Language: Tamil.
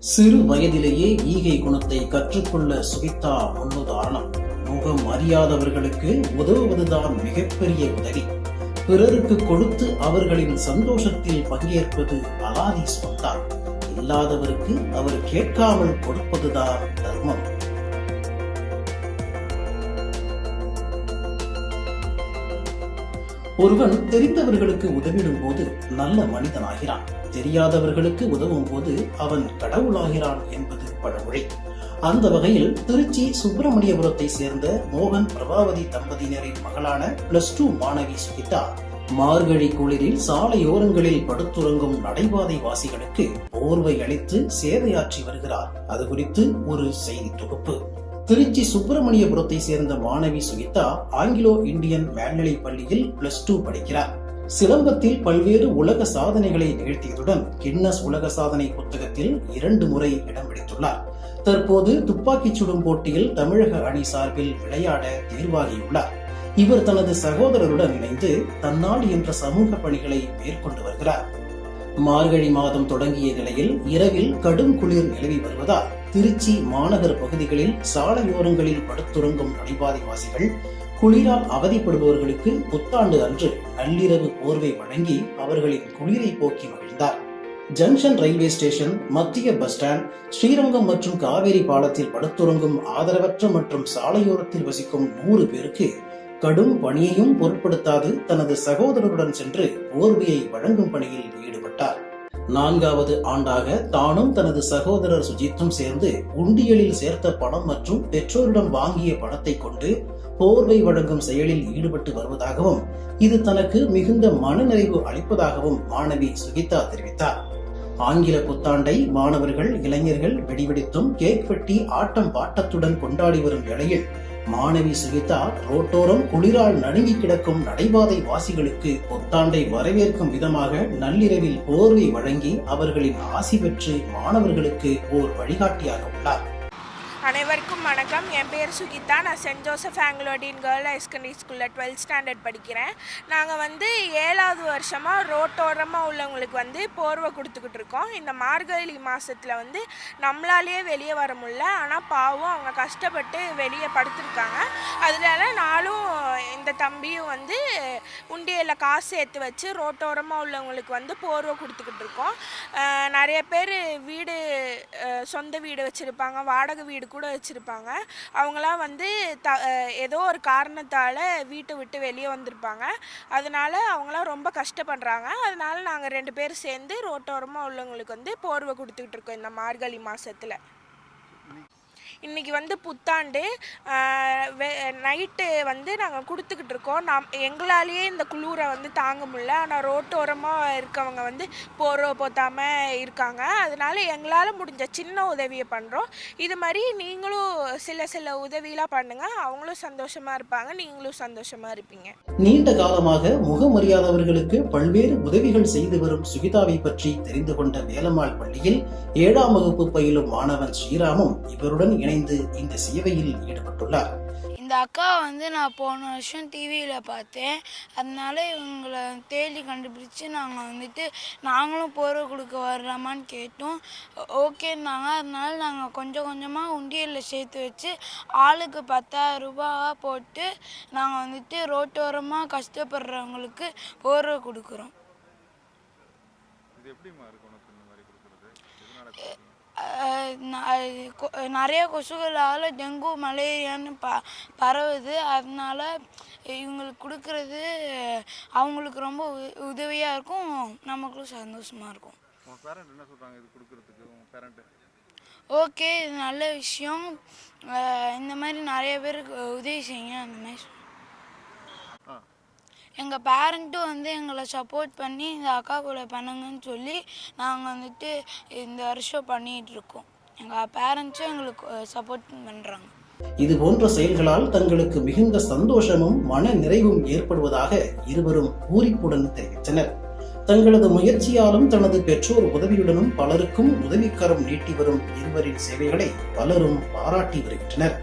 சிறு வயதிலேயே ஈகை குணத்தை கற்றுக்கொள்ள சுகித்தா முன்னுதாரணம். முகம் அறியாதவர்களுக்கு உதவுவதுதான் மிகப்பெரிய உதவி. பிறருக்கு கொடுத்து அவர்களின் சந்தோஷத்தில் பங்கேற்பது அலாதி சொத்தா இல்லாதவருக்கு அவர் கேட்காமல் கொடுப்பதுதான் தர்மம். ஒருவன் தெரிந்தவர்களுக்கு உதவிடும் போது நல்ல மனிதனாகிறான். தெரியாதவர்களுக்கு உதவும் போது அவன் கடவுளாகிறான் என்பது பழமொழி. அந்த வகையில் திருச்சி சுப்பிரமணியபுரத்தை சேர்ந்த மோகன் பிரபாவதி தம்பதியினரின் மகளான பிளஸ் டூ மாணவி சுகிதா மார்கழி குளிரில் சாலையோரங்களில் படுத்துறங்கும் நடைபாதை வாசிகளுக்கு போர்வை அளித்து சேவையாற்றி வருகிறார். அது குறித்து ஒரு செய்தி தொகுப்பு. திருச்சி சுப்பிரமணியபுரத்தை சேர்ந்த மாணவி சுகிதா ஆங்கிலோ இந்தியன் மேல்நிலைப் பள்ளியில் பிளஸ் டூ படிக்கிறார். சிலம்பத்தில் பல்வேறு உலக சாதனைகளை நிகழ்த்தியதுடன் கின்னஸ் உலக சாதனை புத்தகத்தில் இரண்டு முறை இடம் பிடித்துள்ளார். தற்போது துப்பாக்கிச் சுடும் போட்டியில் தமிழக அணி சார்பில் விளையாட தேர்வாகியுள்ளார். இவர் தனது சகோதரருடன் இணைந்து தன்னாடு என்ற சமூக பணிகளை மேற்கொண்டு வருகிறார். மார்கழி மாதம் தொடங்கிய நிலையில் இரவில் கடும் குளிர் நிலவி வருவதால் திருச்சி மாநகர பகுதிகளில் சாலையோரங்களில் படுத்துறங்கும் நடைபாதைவாசிகள் குளிரால் அவதிப்படுபவர்களுக்கு புத்தாண்டு அன்று நள்ளிரவு போர்வை வழங்கி அவர்களின் குளிரை போக்கி மகிழ்ந்தார். ஜங்ஷன் ரயில்வே ஸ்டேஷன் மத்திய பஸ் ஸ்டாண்ட் ஸ்ரீரங்கம் மற்றும் காவேரி பாலத்தில் படுத்துறங்கும் ஆதரவற்ற மற்றும் சாலையோரத்தில் வசிக்கும் நூறு பேருக்கு கடும் பணியையும் பொருட்படுத்தாது தனது சகோதரருடன் சென்று போர்வையை வழங்கும் பணியில் நான்காவது ஆண்டாக தானும் தனது சகோதரர் சுஜித்தும் சேர்ந்து உண்டியலில் சேர்த்த பணம் மற்றும் பெற்றோரிடம் வாங்கிய பணத்தை கொண்டு போர்வை வழங்கும் செயலில் ஈடுபட்டு வருவதாகவும் இது தனக்கு மிகுந்த மனநிறைவு அளிப்பதாகவும் மாணவி சுகிதா தெரிவித்தார். ஆங்கில புத்தாண்டை மாணவர்கள் இளைஞர்கள் வெடிவெடித்தும் கேக் வெட்டி ஆட்டம் பாட்டத்துடன் கொண்டாடி வரும் வேளையில் மாணவி சுகிதா ரோட்டோரம் குளிரால் நடுங்கி கிடக்கும் நடைபாதை வாசிகளுக்கு புத்தாண்டை வரவேற்கும் விதமாக நள்ளிரவில் போர்வை வழங்கி அவர்களின் ஆசி பெற்று மாணவர்களுக்கு ஓர் வழிகாட்டியாக உள்ளார். அனைவருக்கும் வணக்கம். என் பேர் சுகிதா. நான் saint Joseph anglo indian girl high secondary ஸ்கூலில் டுவெல்த் ஸ்டாண்டர்ட் படிக்கிறேன். நாங்கள் வந்து ஏழாவது வருஷமாக ரோட்டோரமாக உள்ளவங்களுக்கு வந்து போர்வை கொடுத்துக்கிட்டு இருக்கோம். இந்த மார்கழி மாதத்தில் வந்து நம்மளாலேயே வெளியே வர முடியல. ஆனால் பாவம் அவங்க கஷ்டப்பட்டு வெளியே படுத்திருக்காங்க. அதனால நானும் இந்த தம்பியும் வந்து உண்டியலில் காசு சேர்த்து வச்சு ரோட்டோரமாக உள்ளவங்களுக்கு வந்து போர்வை கொடுத்துக்கிட்டு இருக்கோம். நிறைய பேர் வீடு சொந்த வீடு வச்சுருப்பாங்க வாடகை வீடு கூட வச்சுருப்பாங்க. அவங்களாம் வந்து த ஏதோ ஒரு காரணத்தால் வீட்டை விட்டு வெளியே வந்திருப்பாங்க. அதனால அவங்களாம் ரொம்ப கஷ்டப்படுறாங்க. அதனால நாங்கள் ரெண்டு பேரும் சேர்ந்து ரோட்டோரமாக உள்ளவங்களுக்கு வந்து போர்வை கொடுத்துக்கிட்டு இருக்கோம் இந்த மார்கழி மாதத்தில் இன்றைக்கி வந்து புத்தாண்டு நைட்டு வந்து நாங்கள் கொடுத்துக்கிட்டு இருக்கோம். நாம் எங்களாலேயே இந்த குளூரை வந்து தாங்க முடியல. ஆனால் ரோட்டோரமாக இருக்கவங்க வந்து போர்வை போத்தாமல் இருக்காங்க. அதனால எங்களால் முடிஞ்ச சின்ன உதவியை பண்ணுறோம் இது மாதிரி நீங்களும் சில சில உதவியெலாம் பண்ணுங்கள் அவங்களும் சந்தோஷமாக இருப்பாங்க. நீங்களும் சந்தோஷமாக இருப்பீங்க. நீண்ட காலமாக முகமறியாதவர்களுக்கு பல்வேறு உதவிகள் செய்து வரும் சுகிதாவை பற்றி தெரிந்து கொண்ட வேலம்மாள் பள்ளியில் ஏழாம் வகுப்பு பயிலும் மாணவன் ஸ்ரீராமும் இவருடன் இணைந்து இந்த சேவையில் ஈடுபட்டுள்ளார். இந்த அக்காவை வந்து நான் போன வருஷம் டிவியில் பார்த்தேன். அதனால இவங்களை தேடி கண்டுபிடிச்சி நாங்கள் வந்துட்டு நாங்களும் போர்வை கொடுக்க வரலாமான்னு கேட்டோம். ஓகேன்னாங்க. அதனால நாங்கள் கொஞ்சம் கொஞ்சமாக உண்டியலில் சேர்த்து வச்சு ஆளுக்கு பத்தாயிரம் ரூபாவா போட்டு நாங்கள் வந்துட்டு ரோட்டோரமாக கஷ்டப்படுறவங்களுக்கு போர்வை கொடுக்குறோம். இது எப்படிம்மா இருக்கு உனக்கு இந்த மாதிரி கொடுக்குறது எதனால கொடுக்குறீங்க? அஹ் ந- அது கொ- நிறைய கொசுக்களால் டெங்கு மலேரியான்னு ப பரவுது. அதனால இவங்களுக்கு கொடுக்கறது அவங்களுக்கு ரொம்ப உதவியாக இருக்கும். நமக்கும் சந்தோஷமாக இருக்கும். ஓகே இது நல்ல விஷயம். இந்த மாதிரி நிறைய பேருக்கு உதவி செய்யுங்க அந்த மாதிரி எங்கள் பேரண்ட்டும் வந்து எங்களை சப்போர்ட் பண்ணி இந்த அக்கா கூட பண்ணுங்கன்னு சொல்லி நாங்கள் வந்துட்டு இந்த வருஷம் பண்ணிகிட்டு இருக்கோம். எங்கள் பேரண்ட்ஸும் எங்களுக்கு சப்போர்ட் பண்ணுறாங்க இது போன்ற செயல்களால் தங்களுக்கு மிகுந்த சந்தோஷமும் மன நிறைவும் ஏற்படுவதாக இருவரும் பூரிப்புடன் தெரிவித்தனர். தங்களது முயற்சியாலும் தனது பெற்றோர் உதவியுடனும் பலருக்கும் உதவிக்கரம் நீட்டி வரும் இருவரின் சேவைகளை பலரும் பாராட்டி வருகின்றனர்.